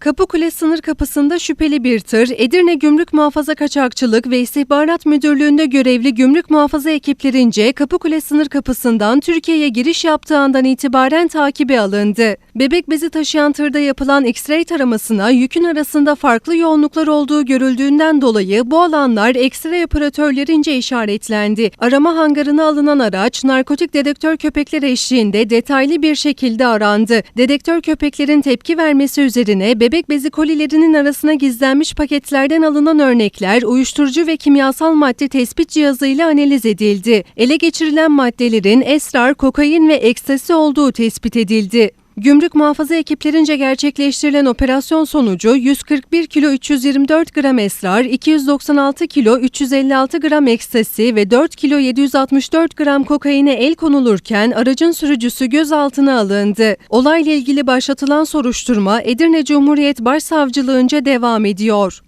Kapıkule sınır kapısında şüpheli bir tır, Edirne Gümrük Muhafaza Kaçakçılık ve İstihbarat Müdürlüğü'nde görevli gümrük muhafaza ekiplerince Kapıkule sınır kapısından Türkiye'ye giriş yaptığı andan itibaren takibi alındı. Bebek bezi taşıyan tırda yapılan X-ray taramasına yükün arasında farklı yoğunluklar olduğu görüldüğünden dolayı bu alanlar X-ray operatörlerince işaretlendi. Arama hangarına alınan araç narkotik dedektör köpekler eşliğinde detaylı bir şekilde arandı. Dedektör köpeklerin tepki vermesi üzerine bebek bezi kolilerinin arasına gizlenmiş paketlerden alınan örnekler uyuşturucu ve kimyasal madde tespit cihazıyla analiz edildi. Ele geçirilen maddelerin esrar, kokain ve ekstasi olduğu tespit edildi. Gümrük muhafaza ekiplerince gerçekleştirilen operasyon sonucu 141 kilo 324 gram esrar, 296 kilo 356 gram ekstasi ve 4 kilo 764 gram kokaine el konulurken aracın sürücüsü gözaltına alındı. Olayla ilgili başlatılan soruşturma Edirne Cumhuriyet Başsavcılığınca devam ediyor.